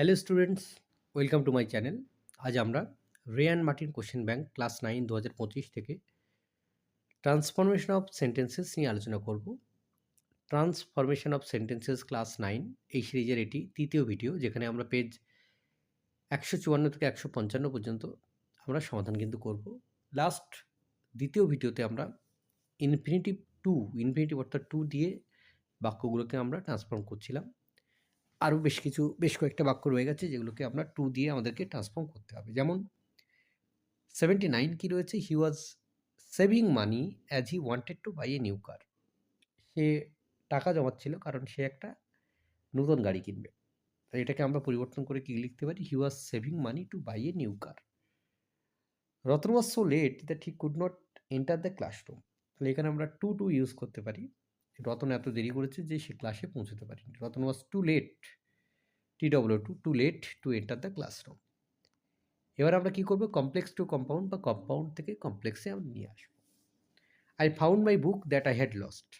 Hello students welcome to my channel আজ আমরা Ray and Martin question bank class nine দু হাজার পঁচিশ থেকে ট্রান্সফরমেশন অফ সেন্টেন্সেস নিয়ে আলোচনা করব। Transformation of sentences class nine এই সিরিজের এটি তৃতীয় ভিডিও যেখানে আমরা পেজ একশো চুয়ান্ন থেকে একশো পঞ্চান্ন পর্যন্ত আমরা সমাধান কিন্তু করব। লাস্ট দ্বিতীয় ভিডিওতে আমরা ইনফিনিটিভ টু ইনফিনিটিভ অর্থাৎ টু দিয়ে বাক্যগুলোকে আমরা ট্রান্সফর্ম করছিলাম। আরও বেশ কিছু, বেশ কয়েকটা বাক্য রয়ে গেছে যেগুলোকে আমরা টু দিয়ে আমাদেরকে ট্রান্সফর্ম করতে হবে। যেমন সেভেন্টি নাইন কী রয়েছে? He was saving money as he wanted to buy a new car সে টাকা জমাচ্ছিল কারণ সে একটা নতুন গাড়ি কিনবে। তাই এটাকে আমরা পরিবর্তন করে কী লিখতে পারি? He was saving money to buy a new car Ratan was so late that he could not enter the classroom তাহলে এখানে আমরা টু টু ইউজ করতে পারি। রতন এত দেরি করেছে যে সে ক্লাসে পৌঁছতে পারেনি। Ratan was too late T W too too late to enter the classroom এবার আমরা কী করব? কমপ্লেক্স টু কম্পাউন্ড বা কম্পাউন্ড থেকে কমপ্লেক্সে আমরা নিয়ে আসব। I found my book that I had lost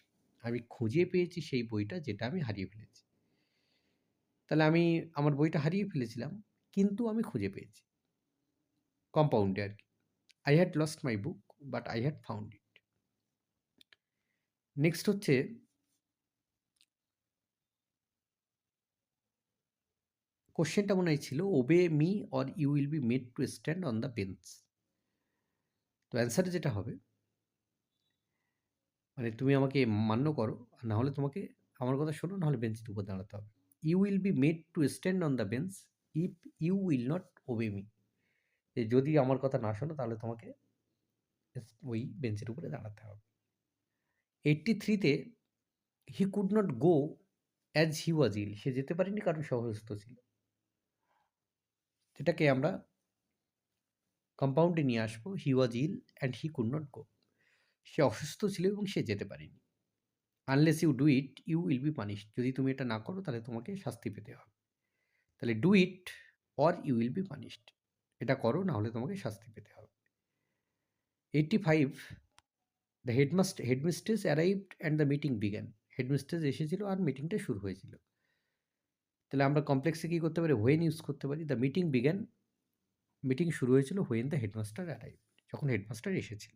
আমি খুঁজে পেয়েছি সেই বইটা যেটা আমি হারিয়ে ফেলেছি। তাহলে আমি আমার বইটা হারিয়ে ফেলেছিলাম, কিন্তু আমি খুঁজে পেয়েছি। কম্পাউন্ডে আর কি। I had lost my book but I had found it next হচ্ছে কোশ্চেনটা মনে হয় ছিল obey me or you will be made to stand on the bench তো অ্যান্সার যেটা হবে মানে তুমি আমাকে মান্য করো না হলে তোমাকে আমার কথা শোনো নাহলে বেঞ্চের উপর দাঁড়াতে হবে। You will be made to stand on the bench if you will not obey me যদি আমার কথা না শোনো, তাহলে তোমাকে ওই বেঞ্চের উপরে দাঁড়াতে হবে। এইটটি থ্রিতে he could not go as he was ill সে যেতে পারেনি কারণ সে অসুস্থ ছিল। যেটাকে আমরা কম্পাউন্ডে নিয়ে আসব। He was ill and he could not go সে অসুস্থ ছিল এবং সে যেতে পারেনি। Unless you do it you will be punish যদি তুমি এটা না করো, তাহলে তোমাকে শাস্তি পেতে হবে। তাহলে do it or you will be punished এটা করো না হলে তোমাকে শাস্তি পেতে হবে। Eighty five the headmast headmistress arrived and the meeting began headmistress এসেছিল আর মিটিংটা শুরু হয়েছিল। তাহলে আমরা কমপ্লেক্সে কী করতে পারি? হোয়েন ইউজ করতে পারি। দ্য মিটিং বিগ্যান মিটিং শুরু হয়েছিল হোয়েন দ্য হেডমাস্টার অ্যারাইভ যখন হেডমাস্টার এসেছিল।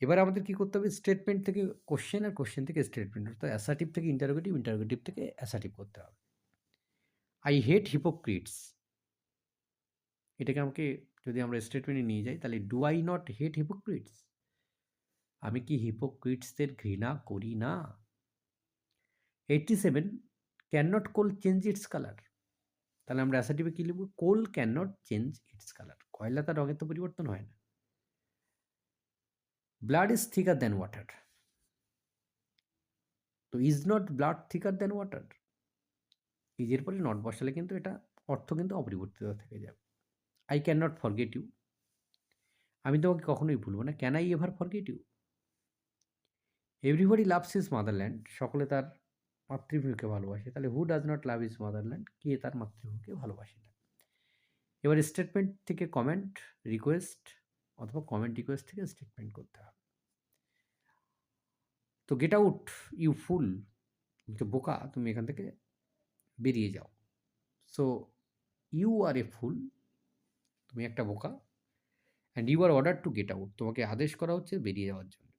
এবার আমাদের কী করতে হবে? স্টেটমেন্ট থেকে কোশ্চেন আর কোশ্চেন থেকে স্টেটমেন্ট অর্থাৎ অ্যাসার্টিভ থেকে ইন্টারোগেটিভ ইন্টারোগেটিভ থেকে অ্যাসার্টিভ করতে হবে। আই হেট হিপোক্রিটস এটাকে আমাকে যদি আমরা স্টেটমেন্টে নিয়ে যাই, তাহলে do I not hate hypocrites আমি কি হিপোক্রিটসদের ঘৃণা করি না? Eighty seven can not coal change its colour তাহলে আমরা অ্যাসাটিভে কী লিখব? Coal can not change its colour কয়লা তার রঙের তো পরিবর্তন হয় না। Blood is thicker than water তো is not blood thicker than water ইজের পরে নট বসালে কিন্তু এটা অর্থ কিন্তু অপরিবর্তিত থেকে যাবে। I can not forget you আমি তোমাকে কখনোই ভুলবো না। Can I ever forget you everybody loves his motherland সকলে তার মাতৃভূমিকে ভালোবাসে। তাহলে who does not love his motherland কে তার মাতৃভূমিকে ভালোবাসে না? এবার স্টেটমেন্ট থেকে কমেন্ট রিকোয়েস্ট অথবা কমেন্ট রিকোয়েস্ট থেকে স্টেটমেন্ট করতে হবে। তো গেট আউট ইউ ফুল বলছে বোকা, তুমি এখান থেকে বেরিয়ে যাও। সো ইউ আর এ ফুল তুমি একটা বোকা and you are order to get out তোমাকে আদেশ করা হচ্ছে বেরিয়ে যাওয়ার জন্য।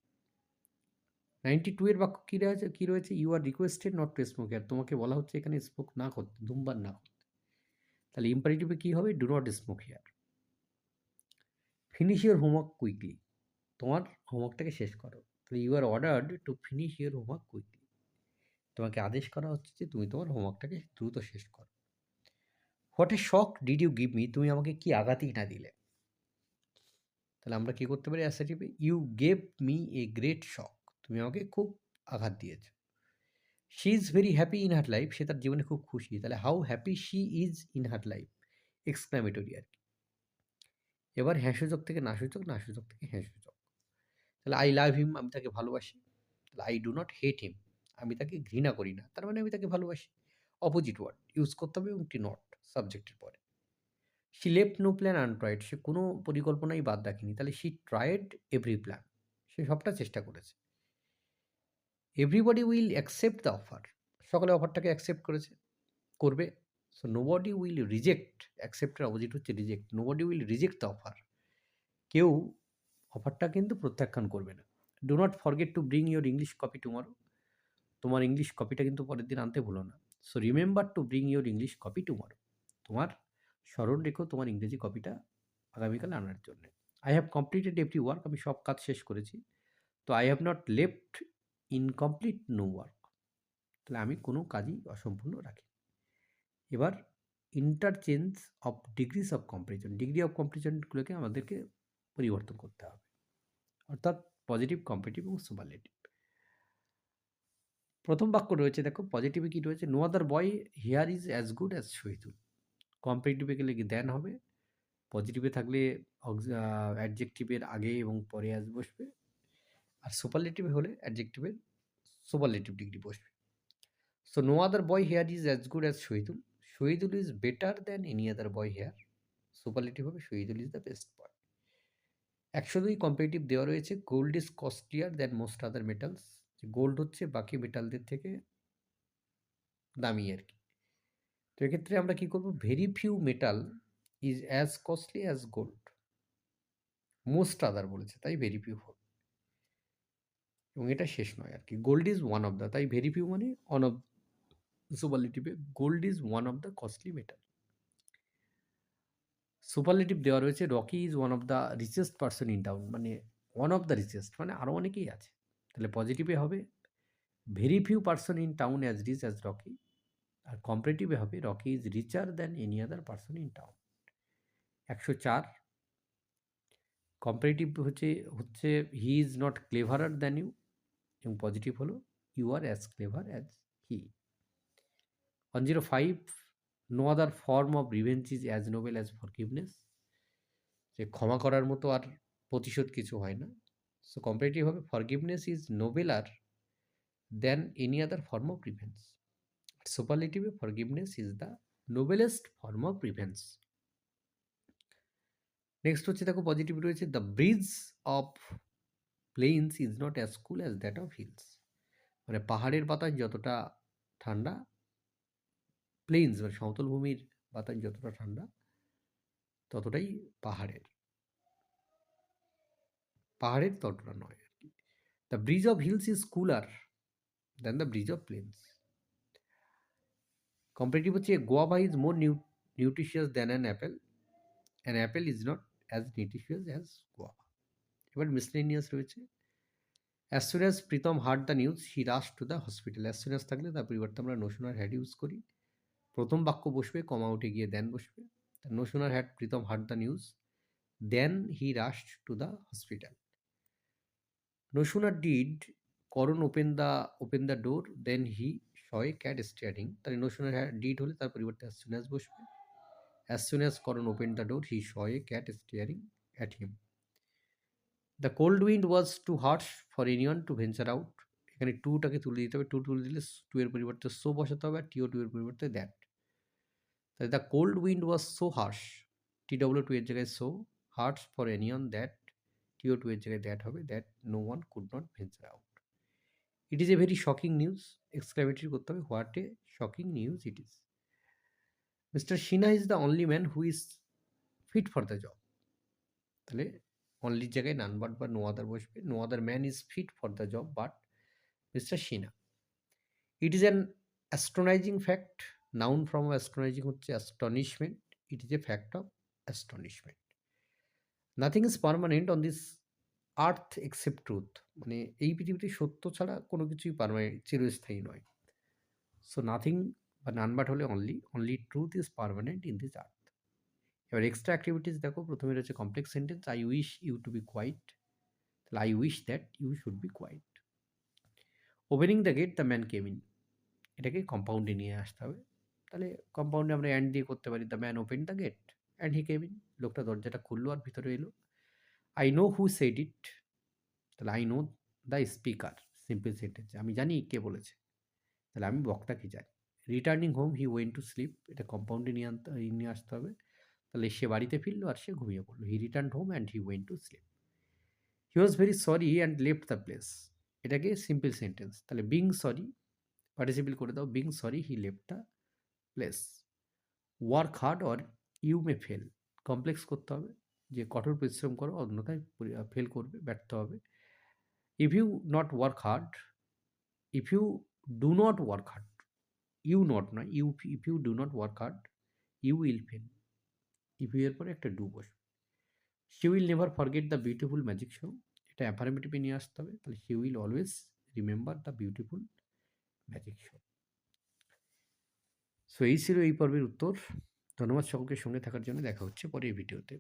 নাইনটি টু এর বাক্য কী রয়েছে? কী রয়েছে? You are requested not to smoke আর তোমাকে বলা হচ্ছে এখানে স্মোক না করতে, ধূমপান না করতে। তাহলে ইম্পারেটিভে কী হবে? Do not smoke here finish your homework quickly তোমার হোমওয়ার্কটাকে শেষ করো। তাহলে you are ordered to finish your homework quickly তোমাকে আদেশ করা হচ্ছে যে তুমি তোমার হোমওয়ার্কটাকে দ্রুত শেষ করো। হোয়াট এ শখ ডিড ইউ গিভ মি তুমি আমাকে কি আঘাতই না দিলে? তাহলে আমরা কী করতে পারি? অ্যাসাটিভে you gave me a great shock তুমি আমাকে খুব আঘাত দিয়েছ। She is very happy in her life সে তার জীবনে খুব খুশি। তাহলে how happy she is in her life exclamatory আর কি। এবার হ্যাঁ সূচক থেকে না সূচক না সূচক থেকে হ্যাঁ তাহলে আই লাভ হিম আমি তাকে ভালোবাসি। তাহলে I do not hate him আমি তাকে ঘৃণা করি না। তার মানে আমি তাকে ভালোবাসি। অপোজিট ওয়ার্ড ইউজ করতে হবে এবং টি নট সাবজেক্টের পরে। She left no plan untried সে কোনো পরিকল্পনাই বাদ রাখেনি। তাহলে শি ট্রায়েড এভরি প্ল্যান সে সবটা চেষ্টা করেছে। Everybody will accept the offer সকলে অফারটাকে অ্যাকসেপ্ট করেছে, করবে। সো নোবডি উইল রিজেক্ট অ্যাকসেপ্টের অপোজিট হচ্ছে reject nobody will reject the offer কেউ অফারটা কিন্তু প্রত্যাখ্যান করবে না। Do not forget to bring your English copy tomorrow তোমার ইংলিশ কপিটা কিন্তু পরের দিন আনতে ভুলো না। So remember to bring your English copy tomorrow তোমার স্মরণ রেখো তোমার ইংরেজি কপিটা আগামীকাল আনার জন্য। I have completed every work আমি সব কাজ শেষ করেছি। তো I have not left incomplete no work তাহলে আমি কোনো কাজই অসম্পূর্ণ রাখি এবার interchange of degrees of comparison degree of কম্পারিজনগুলোকে আমাদেরকে পরিবর্তন করতে হবে, অর্থাৎ পজিটিভ কম্পিটিভ এবং সুপারলেটিভ প্রথম বাক্য রয়েছে, দেখো পজিটিভে কী রয়েছে? No other boy here is as good as Shahidul কম্পারেটিভে গেলে কি দেন হবে? পজিটিভে থাকলে অ্যাডজেক্টিভের আগে এবং পরে অ্যাজ বসবে। আর সুপারলেটিভ হলে অ্যাডজেক্টিভের সুপারলেটিভ ডিগ্রি বসবে। So no other boy here is as good as Shahidul. Shahidul is better than any other boy here superlative হবে Shahidul is the best boy একশো দুই কম্পিটিটিভ দেওয়া রয়েছে। Gold is costlier than most other metals gold হচ্ছে, বাকি মেটালদের থেকে দামি আর কি। তো এক্ষেত্রে আমরা কী করব? Very few metal is as costly as gold most other বলেছে, তাই ভেরি ফিউ হবে। এবং এটা শেষ নয় আর কি gold is one of the তাই ভেরি ফিউ মানে on of সুপারলেটিভে gold is one of the costly metal superlative দেওয়া রয়েছে Rocky is one of the richest person in town মানে ওয়ান অফ দ্য রিচেস্ট মানে আরও অনেকেই আছে। তাহলে পজিটিভে হবে very few person in town as rich as Rocky আর কম্পারেটিভে হবে Rocky is richer than any other person in town একশো চার কম্পারেটিভ হচ্ছে হচ্ছে he is not cleverer than you এবং পজিটিভ হলো you are as clever as he one zero five no other form of revenge is as noble as forgiveness যে ক্ষমা করার মতো আর প্রতিশোধ কিছু হয় না। সো কম্পারেটিভ হবে forgiveness is nobler than any other form of revenge সুপারলেটিভে forgiveness is the noblest form of revenge next হচ্ছে দেখো পজিটিভ রয়েছে the breeze of plains is not as cool as that of hills মানে পাহাড়ের বাতাস যতটা ঠান্ডা plains মানে সমতল ভূমির বাতাস যতটা ঠান্ডা, ততটাই পাহাড়ের। পাহাড়ের ততটা নয় আর কি। The breeze of hills is cooler than the breeze of plains comparative হচ্ছে guava is more nu nutritious than an apple an apple is not as nutritious as guava এবার মিসলেনিয়াস রয়েছে। As soon as Pritam heard the news he rush to the hospital as soon as থাকলে তার পরিবর্তে আমরা নোশনার had use করি। প্রথম বাক্য বসবে কমা উঠে গিয়ে দেন বসবে। No sooner had Pritam heard the news than he rush to the hospital sooner did Karan open the open the door than he saw cat staring তাহলে নো সুনার ডিড হলে তার পরিবর্তে অ্যাজ সুন অ্যাজ বসবে। As soon as Karan open the door he saw cat staring at him the cold wind was too harsh for anyone to venture out এখানে টুটাকে তুলে দিতে হবে। টু তুলে দিলে টু এর পরিবর্তে সো বসাতে হবে আর টিও টু এর পরিবর্তে দ্যাট তাহলে the cold wind was so harsh T W too এর জায়গায় so harsh for anyone that T O to এর জায়গায় দ্যাট হবে that no one could not venture out it is a very shocking news exclamatory করতে হবে what a shocking news it is mister Sinha is the only man who is fit for the job তাহলে অনলির জায়গায় none but বা no other বসবে। No other man is fit for the job but mister Sinha it is an astonishing fact noun from astonishing হচ্ছে astonishment it is a fact of astonishment nothing is permanent on this earth except truth মানে এই পৃথিবীতে সত্য ছাড়া কোনো কিছুই permanent চিরস্থায়ী নয়। সো নাথিং বা নানবাট হলে only only truth is permanent in this earth এবার এক্সট্রা অ্যাক্টিভিটিস দেখো, প্রথমে রয়েছে complex sentence I wish you to be quite তাহলে I wish that you should be quite opening the gate the man came in এটাকে কম্পাউন্ডে নিয়ে আসতে হবে। তাহলে কম্পাউন্ডে আমরা অ্যান্ড দিয়ে করতে পারি the man open the gate and he came in লোকটা দরজাটা খুললো আর ভিতরে এলো। I know who said it তাহলে I know the speaker simple সেন্টেন্সে আমি জানি কে বলেছে। তাহলে, আমি বক্তাকে জানি। Returning home he went to sleep এটা কম্পাউন্ডে নিয়ে আনতে, নিয়ে আসতে হবে। তাহলে সে বাড়িতে ফিরলো আর সে ঘুমিয়ে পড়ল। He return home and he went to sleep he was very sorry and left the place এটাকে সিম্পল সেন্টেন্স তাহলে বিং সরি পার্টিসিপেল করে দাও। Being sorry he left the place work hard or you may fail complex করতে হবে। যে কঠোর পরিশ্রম করো, অন্যথায় ফেল করবে, ব্যর্থ হবে। If you not work hard if you do not work hard you not নয় you if you do not work hard you will fail if you এর পরে একটা ডু বসবে। She will never forget the beautiful magic show এটা অ্যাফার্মেটিভে নিয়ে আসতে হবে। তাহলে she will always remember the beautiful magic show so এই ছিল এই পর্বের উত্তর। ধন্যবাদ সকলকে সঙ্গে থাকার জন্য। দেখা হচ্ছে পরের ভিডিওতে